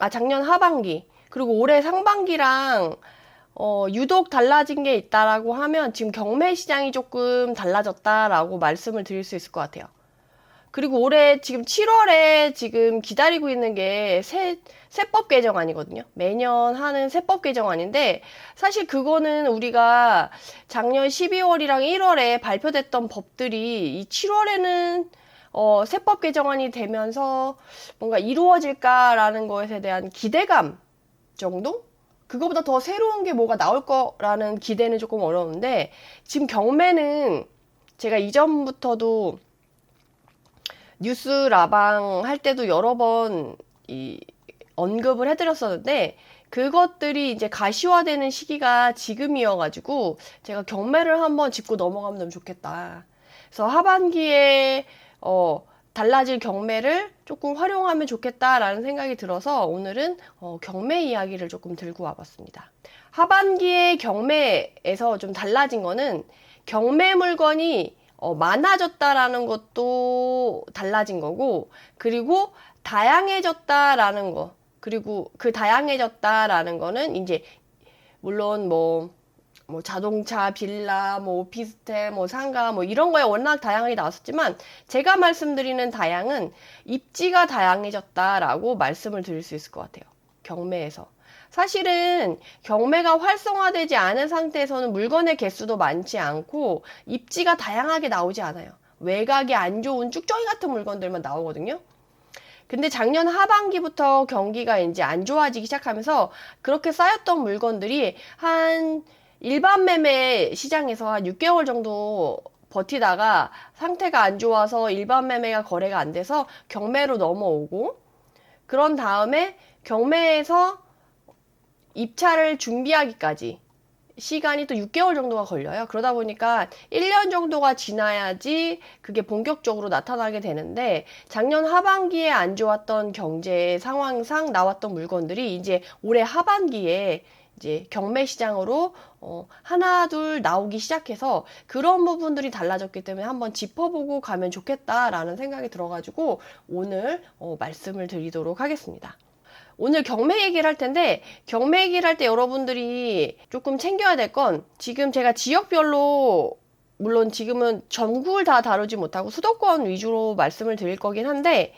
아, 작년 하반기, 그리고 올해 상반기랑 어, 유독 달라진 게 있다라고 하면 지금 경매 시장이 조금 달라졌다라고 말씀을 드릴 수 있을 것 같아요. 그리고 올해 지금 7월에 지금 기다리고 있는 게 세, 세법 개정안이거든요. 매년 하는 세법 개정안인데 사실 그거는 우리가 작년 12월이랑 1월에 발표됐던 법들이 이 7월에는 어, 세법 개정안이 되면서 뭔가 이루어질까라는 것에 대한 기대감 정도? 그거보다 더 새로운 게 뭐가 나올 거라는 기대는 조금 어려운데 지금 경매는 제가 이전부터도 뉴스 라방 할 때도 여러 번 이 언급을 해드렸었는데 그것들이 이제 가시화되는 시기가 지금이어가지고 제가 경매를 한번 짚고 넘어가면 너무 좋겠다. 그래서 하반기에 어 달라질 경매를 조금 활용하면 좋겠다라는 생각이 들어서 오늘은 어, 경매 이야기를 조금 들고 와봤습니다. 하반기에 경매에서 좀 달라진 거는 경매 물건이 어, 많아졌다라는 것도 달라진 거고, 그리고 다양해졌다라는 거, 그리고 그 다양해졌다라는 거는 이제 물론 뭐, 뭐 자동차, 빌라, 뭐 오피스텔, 뭐 상가, 뭐 이런 거에 워낙 다양하게 나왔었지만 제가 말씀드리는 다양은 입지가 다양해졌다라고 말씀을 드릴 수 있을 것 같아요. 경매에서. 사실은 경매가 활성화되지 않은 상태에서는 물건의 개수도 많지 않고 입지가 다양하게 나오지 않아요. 외곽이 안 좋은 쭉정이 같은 물건들만 나오거든요. 근데 작년 하반기부터 경기가 이제 안 좋아지기 시작하면서 그렇게 쌓였던 물건들이 한 일반 매매 시장에서 한 6개월 정도 버티다가 상태가 안 좋아서 일반 매매가 거래가 안 돼서 경매로 넘어오고 그런 다음에 경매에서 입찰을 준비하기까지 시간이 또 6개월 정도가 걸려요. 그러다 보니까 1년 정도가 지나야지 그게 본격적으로 나타나게 되는데 작년 하반기에 안 좋았던 경제 상황상 나왔던 물건들이 이제 올해 하반기에 이제 경매 시장으로 어, 하나 둘 나오기 시작해서 그런 부분들이 달라졌기 때문에 한번 짚어보고 가면 좋겠다라는 생각이 들어가지고 오늘 어, 말씀을 드리도록 하겠습니다. 오늘 경매 얘기를 할 텐데 경매 얘기를 할 때 여러분들이 조금 챙겨야 될 건 지금 제가 지역별로 물론 지금은 전국을 다 다루지 못하고 수도권 위주로 말씀을 드릴 거긴 한데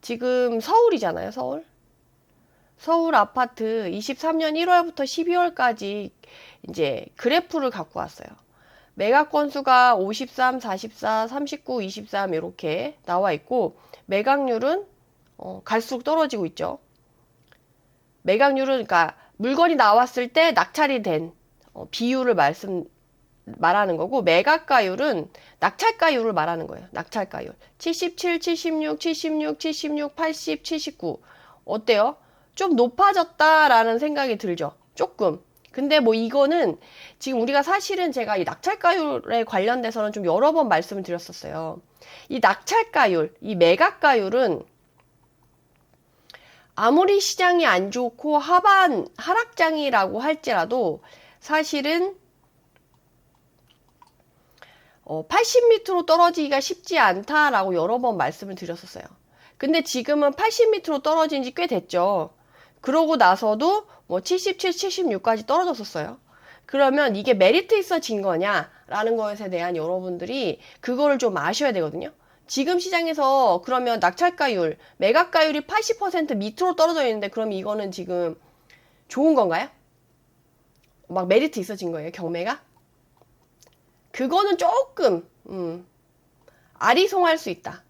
지금 서울이잖아요, 서울. 서울 아파트 23년 1월부터 12월까지 이제 그래프를 갖고 왔어요. 매각 건수가 53, 44, 39, 23 이렇게 나와 있고 매각률은 어, 갈수록 떨어지고 있죠. 매각률은 그러니까 물건이 나왔을 때 낙찰이 된 어, 비율을 말씀 말하는 거고 매각가율은 낙찰가율을 말하는 거예요. 낙찰가율. 77, 76, 76, 76, 80, 79. 어때요? 좀 높아졌다라는 생각이 들죠. 조금. 근데 뭐 이거는 지금 우리가 사실은 제가 이 낙찰가율에 관련돼서는 좀 여러 번 말씀을 드렸었어요. 이 낙찰가율, 이 매각가율은 아무리 시장이 안 좋고 하반 하락장이라고 할지라도 사실은 어, 80m로 떨어지기가 쉽지 않다라고 여러 번 말씀을 드렸었어요. 근데 지금은 80m로 떨어진 지 꽤 됐죠. 그러고 나서도 뭐 77, 76까지 떨어졌었어요. 그러면 이게 메리트 있어 진 거냐라는 것에 대한 여러분들이 그거를 좀 아셔야 되거든요. 지금 시장에서 그러면 낙찰가율, 매각가율이 80% 밑으로 떨어져 있는데 그럼 이거는 지금 좋은 건가요? 막 메리트 있어진 거예요, 경매가? 그거는 조금, 음, 아리송할 수 있다.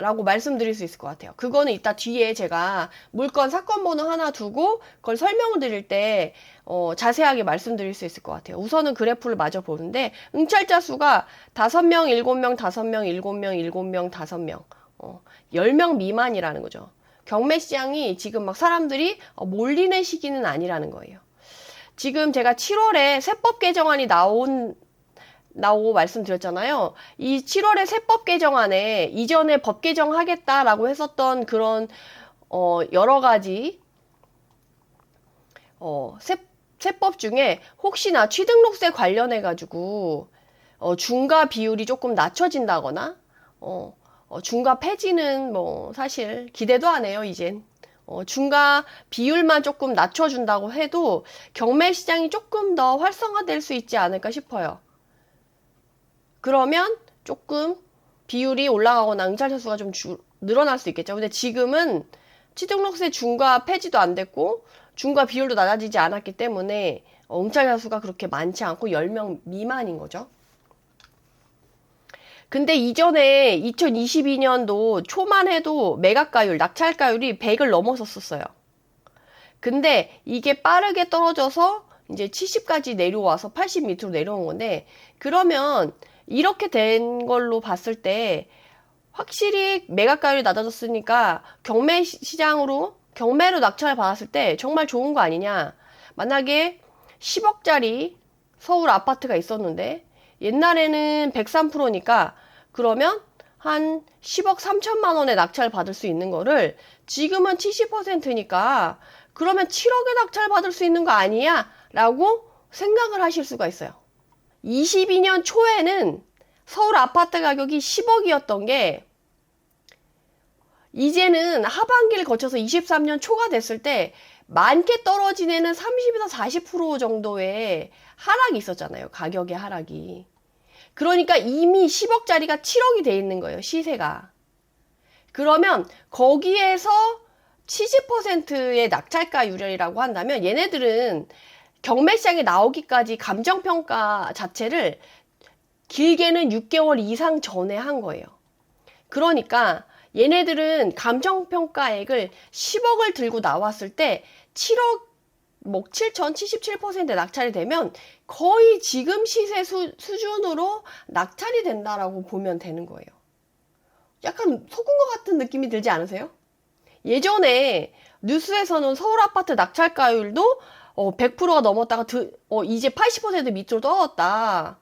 라고 말씀드릴 수 있을 것 같아요. 그거는 이따 뒤에 제가 물건 사건 번호 하나 두고 그걸 설명을 드릴 때 어, 자세하게 말씀드릴 수 있을 것 같아요. 우선은 그래프를 마저 보는데 응찰자 수가 5명, 7명, 5명, 7명, 7명, 5명, 어, 10명 미만이라는 거죠. 경매 시장이 지금 막 사람들이 어, 몰리는 시기는 아니라는 거예요. 지금 제가 7월에 세법 개정안이 나온 나오고 말씀드렸잖아요. 이 7월에 세법 개정안에 이전에 법 개정하겠다라고 했었던 그런 어 여러 가지 어 세, 세법 중에 혹시나 취등록세 관련해 가지고 어 중과 비율이 조금 낮춰진다거나 어, 어 중과 폐지는 뭐 사실 기대도 안 해요, 이젠. 어, 중과 비율만 조금 낮춰준다고 해도 경매 시장이 조금 더 활성화될 수 있지 않을까 싶어요. 그러면 조금 비율이 올라가거나 응찰 차수가 좀 주, 늘어날 수 있겠죠. 근데 지금은 취등록세 중과 폐지도 안 됐고 중과 비율도 낮아지지 않았기 때문에 어, 응찰 차수가 그렇게 많지 않고 10명 미만인 거죠. 근데 이전에 2022년도 초만 해도 매각가율, 낙찰가율이 100을 넘었었어요. 근데 이게 빠르게 떨어져서 이제 70까지 내려와서 80 밑으로 내려온 건데 그러면 이렇게 된 걸로 봤을 때 확실히 매각가율이 낮아졌으니까 경매 시- 시장으로 경매로 낙찰을 받았을 때 정말 좋은 거 아니냐. 만약에 10억짜리 서울 아파트가 있었는데 옛날에는 103%니까 그러면 한 10억 3천만 원에 낙찰 받을 수 있는 거를 지금은 70%니까 그러면 7억에 낙찰 받을 수 있는 거 아니야? 라고 생각을 하실 수가 있어요. 22년 초에는 서울 아파트 가격이 10억이었던 게 이제는 하반기를 거쳐서 23년 초가 됐을 때 많게 떨어진 애는 30에서 40% 정도의 하락이 있었잖아요. 가격의 하락이. 그러니까 이미 10억짜리가 7억이 돼 있는 거예요. 시세가. 그러면 거기에서 70%의 낙찰가율이라고 한다면 얘네들은 경매 시장에 나오기까지 감정 평가 자체를 길게는 6개월 이상 전에 한 거예요. 그러니까 얘네들은 감정 평가액을 10억을 들고 나왔을 때 7억 뭐 7천 77% 낙찰이 되면 거의 지금 시세 수, 수준으로 낙찰이 된다라고 보면 되는 거예요. 약간 속은 것 같은 느낌이 들지 않으세요? 예전에 뉴스에서는 서울 아파트 낙찰가율도 어, 100%가 넘었다가 드, 어, 이제 80% 밑으로 떨어졌다.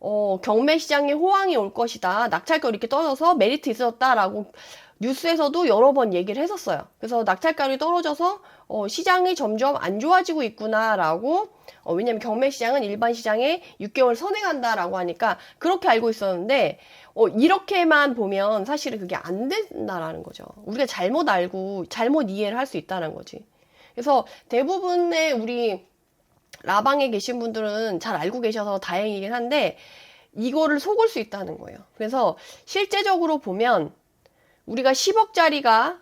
어, 경매 시장에 호황이 올 것이다. 낙찰가율이 이렇게 떨어져서 메리트 있었다라고 뉴스에서도 여러 번 얘기를 했었어요. 그래서 낙찰가율이 떨어져서 어, 시장이 점점 안 좋아지고 있구나라고 어, 왜냐면 경매 시장은 일반 시장에 6개월 선행한다라고 하니까 그렇게 알고 있었는데 어, 이렇게만 보면 사실은 그게 안 된다라는 거죠. 우리가 잘못 알고 잘못 이해를 할 수 있다는 거지. 그래서 대부분의 우리 라방에 계신 분들은 잘 알고 계셔서 다행이긴 한데 이거를 속을 수 있다는 거예요. 그래서 실제적으로 보면 우리가 10억짜리가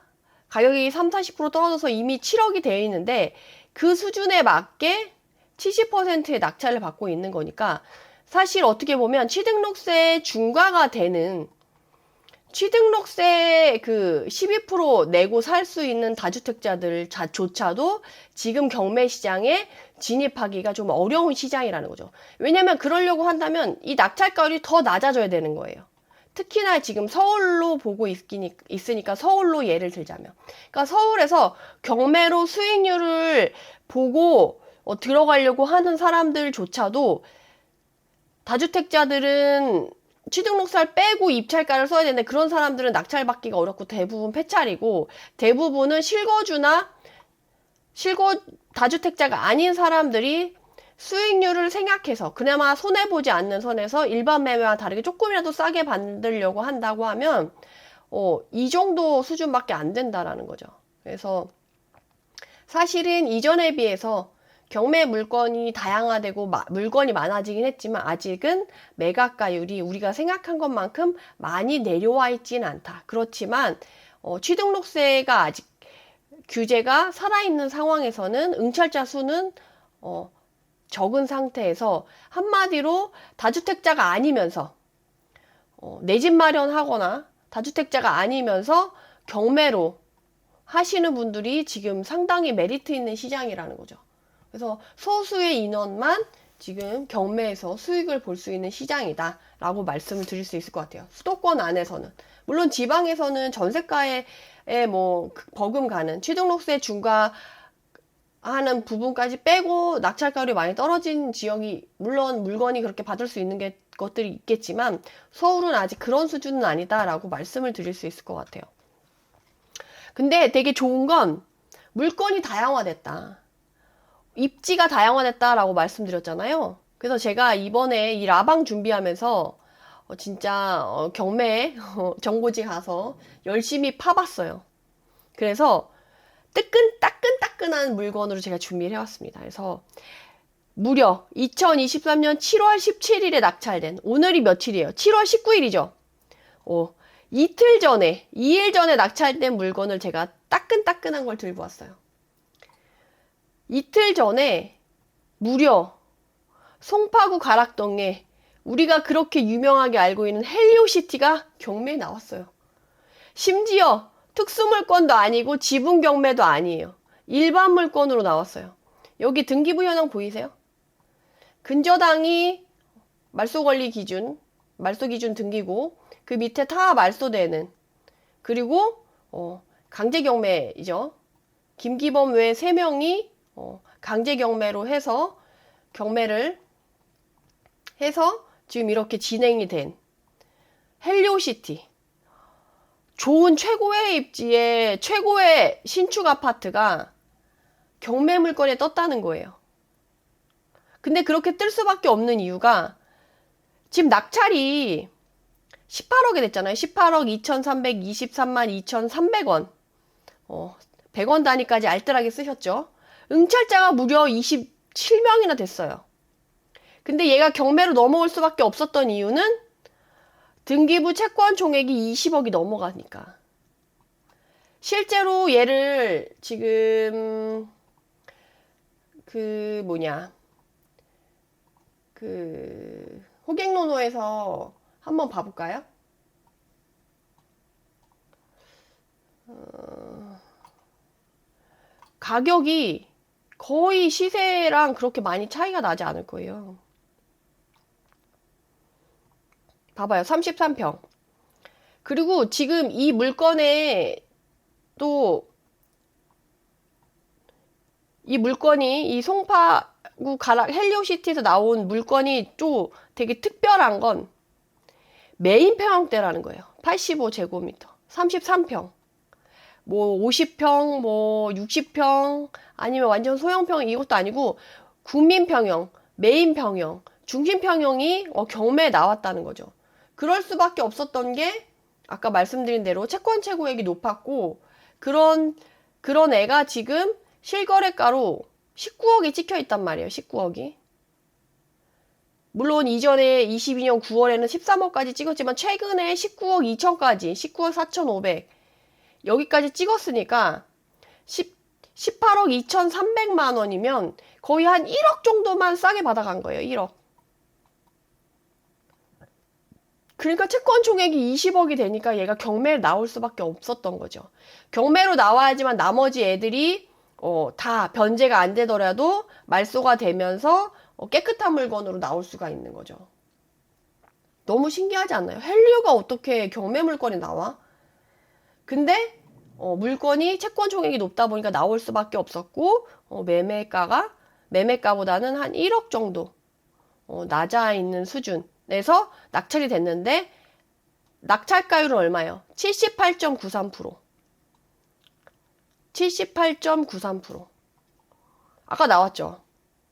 가격이 3, 40% 떨어져서 이미 7억이 되어 있는데 그 수준에 맞게 70%의 낙찰을 받고 있는 거니까 사실 어떻게 보면 취등록세 중과가 되는 취등록세 그 12% 내고 살 수 있는 다주택자들 조차도 지금 경매 시장에 진입하기가 좀 어려운 시장이라는 거죠. 왜냐면 그러려고 한다면 이 낙찰가율이 더 낮아져야 되는 거예요. 특히나 지금 서울로 보고 있으니까 서울로 예를 들자면. 그러니까 서울에서 경매로 수익률을 보고 어, 들어가려고 하는 사람들조차도 다주택자들은 취등록세를 빼고 입찰가를 써야 되는데 그런 사람들은 낙찰받기가 어렵고 대부분 폐찰이고 대부분은 실거주나 실거 다주택자가 아닌 사람들이 수익률을 생각해서 그나마 손해 보지 않는 선에서 일반 매매와 다르게 조금이라도 싸게 받으려고 한다고 하면 어, 이 정도 수준밖에 안 된다라는 거죠. 그래서 사실은 이전에 비해서 경매 물건이 다양화되고 마, 물건이 많아지긴 했지만 아직은 매각가율이 우리가 생각한 것만큼 많이 내려와 있지는 않다. 그렇지만 어, 취등록세가 아직 규제가 살아있는 상황에서는 응찰자 수는 어, 적은 상태에서 한마디로 다주택자가 아니면서 어, 내 집 마련하거나 다주택자가 아니면서 경매로 하시는 분들이 지금 상당히 메리트 있는 시장이라는 거죠. 그래서 소수의 인원만 지금 경매에서 수익을 볼 수 있는 시장이다 라고 말씀을 드릴 수 있을 것 같아요. 수도권 안에서는. 물론 지방에서는 전세가에 뭐 버금가는 취등록세 중과 하는 부분까지 빼고 낙찰가율이 많이 떨어진 지역이 물론 물건이 그렇게 받을 수 있는 게 것들이 있겠지만 서울은 아직 그런 수준은 아니다라고 말씀을 드릴 수 있을 것 같아요. 근데 되게 좋은 건 물건이 다양화됐다. 입지가 다양화됐다라고 말씀드렸잖아요. 그래서 제가 이번에 이 라방 준비하면서 어, 진짜 어, 경매 어, 정보지 가서 열심히 파봤어요. 그래서 뜨끈 따끈따끈한 물건으로 제가 준비를 해왔습니다. 그래서 무려 2023년 7월 17일에 낙찰된 오늘이 며칠이에요? 7월 19일이죠. 어, 이틀 전에 2일 전에 낙찰된 물건을 제가 따끈따끈한 걸 들고 왔어요. 이틀 전에 무려 송파구 가락동에 우리가 그렇게 유명하게 알고 있는 헬리오시티가 경매에 나왔어요. 심지어 특수물건도 아니고 지분 경매도 아니에요. 일반 물건으로 나왔어요. 여기 등기부 현황 보이세요? 근저당이 말소 권리 기준, 말소 기준 등기고 그 밑에 타 말소되는 그리고 어, 강제 경매이죠. 김기범 외 3명이 어, 강제 경매로 해서 경매를 해서 지금 이렇게 진행이 된 헬리오시티. 좋은 최고의 입지에 최고의 신축 아파트가 경매 물건에 떴다는 거예요. 근데 그렇게 뜰 수밖에 없는 이유가 지금 낙찰이 18억이 됐잖아요. 18억 2,323만 2,300원. 어, 100원 단위까지 알뜰하게 쓰셨죠. 응찰자가 무려 27명이나 됐어요. 근데 얘가 경매로 넘어올 수밖에 없었던 이유는 등기부 채권 총액이 20억이 넘어가니까. 실제로 얘를 지금 그 뭐냐 그 호갱노노에서 한번 봐볼까요? 어, 가격이 거의 시세랑 그렇게 많이 차이가 나지 않을 거예요. 봐봐요. 33평. 그리고 지금 이 물건에 또 이 물건이 이 송파구 가락 헬리오시티에서 나온 물건이 또 되게 특별한 건 메인 평형대라는 거예요. 85제곱미터, 33평, 뭐 50평, 뭐 60평, 아니면 완전 소형평 이것도 아니고 국민평형, 메인평형, 중심평형이 어, 경매에 나왔다는 거죠. 그럴 수밖에 없었던 게 아까 말씀드린 대로 채권 최고액이 높았고 그런 그런 애가 지금 실거래가로 19억이 찍혀 있단 말이에요. 19억이. 물론 이전에 22년 9월에는 13억까지 찍었지만 최근에 19억 2천까지 19억 4,500 여기까지 찍었으니까 10, 18억 2,300만 원이면 거의 한 1억 정도만 싸게 받아간 거예요. 1억. 그러니까 채권 총액이 20억이 되니까 얘가 경매에 나올 수밖에 없었던 거죠. 경매로 나와야지만 나머지 애들이 어, 다 변제가 안 되더라도 말소가 되면서 어, 깨끗한 물건으로 나올 수가 있는 거죠. 너무 신기하지 않나요? 헬리오가 어떻게 경매 물건이 나와? 근데 어, 물건이 채권 총액이 높다 보니까 나올 수밖에 없었고 어, 매매가가 매매가보다는 한 1억 정도 어, 낮아 있는 수준에서 낙찰이 됐는데 낙찰가율은 얼마예요? 78.93%. 78.93%. 아까 나왔죠.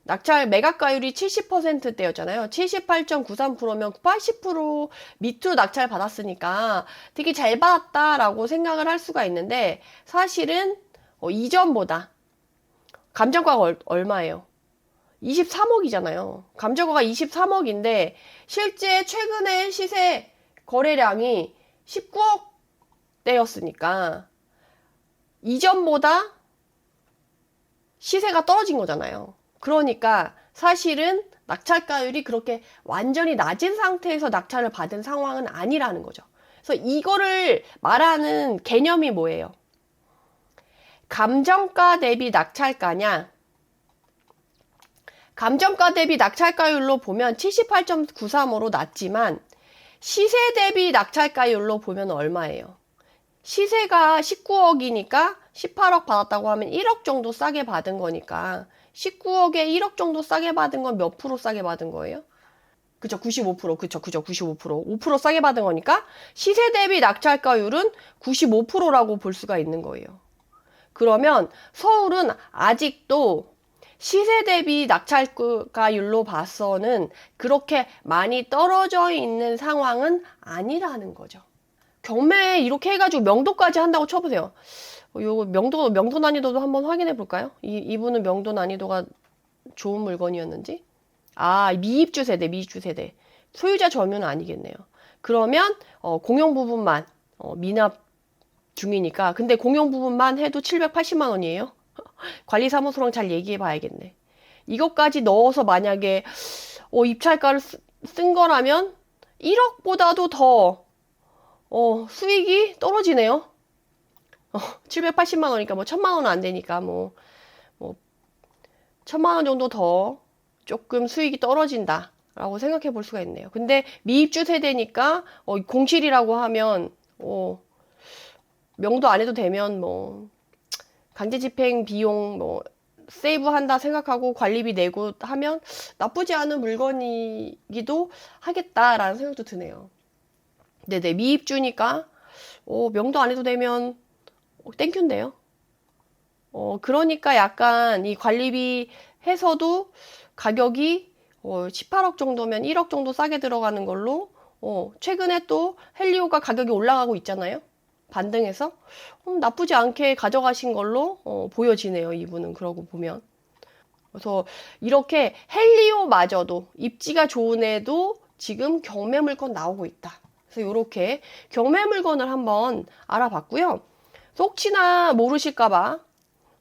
낙찰 매각가율이 70%대였잖아요. 78.93%면 80% 밑으로 낙찰 받았으니까 되게 잘 받았다라고 생각을 할 수가 있는데 사실은 어, 이전보다 감정가가 얼, 얼마예요? 23억이잖아요. 감정가가 23억인데 실제 최근에 시세 거래량이 19억대였으니까 이전보다 시세가 떨어진 거잖아요. 그러니까 사실은 낙찰가율이 그렇게 완전히 낮은 상태에서 낙찰을 받은 상황은 아니라는 거죠. 그래서 이거를 말하는 개념이 뭐예요? 감정가 대비 낙찰가냐? 감정가 대비 낙찰가율로 보면 78.93으로 낮지만 시세 대비 낙찰가율로 보면 얼마예요? 시세가 19억이니까 18억 받았다고 하면 1억 정도 싸게 받은 거니까 19억에 1억 정도 싸게 받은 건 몇 프로 싸게 받은 거예요? 그쵸, 95%, 그쵸, 그쵸, 95%. 5% 싸게 받은 거니까 시세 대비 낙찰가율은 95%라고 볼 수가 있는 거예요. 그러면 서울은 아직도 시세 대비 낙찰가율로 봐서는 그렇게 많이 떨어져 있는 상황은 아니라는 거죠. 경매 이렇게 해가지고 명도까지 한다고 쳐보세요. 어, 요거 명도 명도 난이도도 한번 확인해 볼까요? 이 이분은 명도 난이도가 좋은 물건이었는지. 아, 미입주 세대, 미입주 세대. 소유자 점유는 아니겠네요. 그러면 어, 공용 부분만 어, 미납 중이니까 근데 공용 부분만 해도 780만 원이에요. 관리사무소랑 잘 얘기해 봐야겠네. 이것까지 넣어서 만약에 어, 입찰가를 쓰- 쓴 거라면 1억보다도 더 어, 수익이 떨어지네요. 어, 780만 원이니까 뭐 1000만 원은 안 되니까 뭐, 뭐, 1000만 원 정도 더 조금 수익이 떨어진다. 라고 생각해 볼 수가 있네요. 근데 미입주 세대니까, 어, 공실이라고 하면, 어, 명도 안 해도 되면 뭐, 강제 집행 비용 뭐, 세이브 한다 생각하고 관리비 내고 하면 나쁘지 않은 물건이기도 하겠다라는 생각도 드네요. 네네, 미입주니까, 어, 명도 안 해도 되면, 어, 땡큐인데요. 어, 그러니까 약간 이 관리비 해서도 가격이 어, 18억 정도면 1억 정도 싸게 들어가는 걸로, 어, 최근에 또 헬리오가 가격이 올라가고 있잖아요. 반등해서. 음, 나쁘지 않게 가져가신 걸로 어, 보여지네요. 이분은 그러고 보면. 그래서 이렇게 헬리오마저도 입지가 좋은 애도 지금 경매 물건 나오고 있다. 그래서 이렇게 경매 물건을 한번 알아봤고요. 혹시나 모르실까봐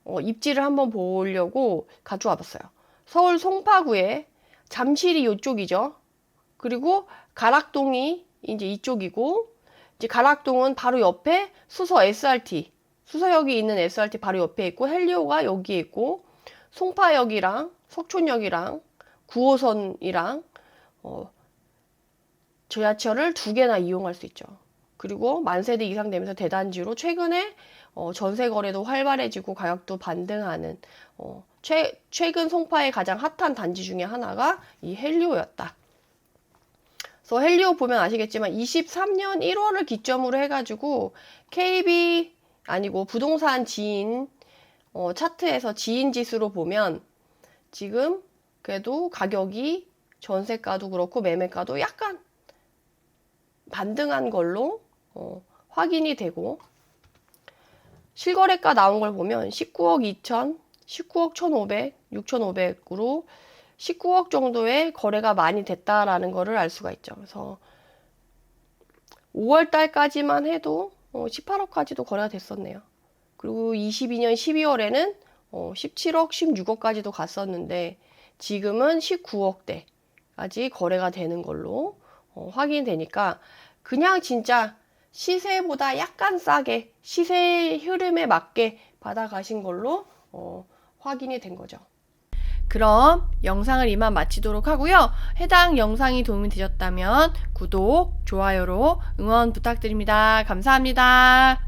어, 입지를 한번 보려고 가져와 봤어요. 서울 송파구에 잠실이 이쪽이죠. 그리고 가락동이 이제 이쪽이고 이제 가락동은 바로 옆에 수서 SRT 수서역이 있는 SRT 바로 옆에 있고 헬리오가 여기에 있고 송파역이랑 석촌역이랑 9호선이랑 어, 지하철을 두 개나 이용할 수 있죠. 그리고 만 세대 이상 되면서 대단지로 최근에 어, 전세 거래도 활발해지고 가격도 반등하는 어, 최, 최근 송파의 가장 핫한 단지 중에 하나가 이 헬리오였다. 그래서 헬리오 보면 아시겠지만 23년 1월을 기점으로 해가지고 KB 아니고 부동산 지인 어, 차트에서 지인 지수로 보면 지금 그래도 가격이 전세가도 그렇고 매매가도 약간 반등한 걸로 어, 확인이 되고 실거래가 나온 걸 보면 19억 2천, 19억 1,500, 6,500으로 19억 정도의 거래가 많이 됐다라는 거를 알 수가 있죠. 그래서 5월 달까지만 해도 어, 18억까지도 거래가 됐었네요. 그리고 22년 12월에는 어, 17억, 16억까지도 갔었는데 지금은 19억대까지 거래가 되는 걸로 어, 확인되니까 그냥 진짜 시세보다 약간 싸게 시세 흐름에 맞게 받아가신 걸로 어, 확인이 된 거죠. 그럼 영상을 이만 마치도록 하고요. 해당 영상이 도움이 되셨다면 구독, 좋아요로 응원 부탁드립니다. 감사합니다.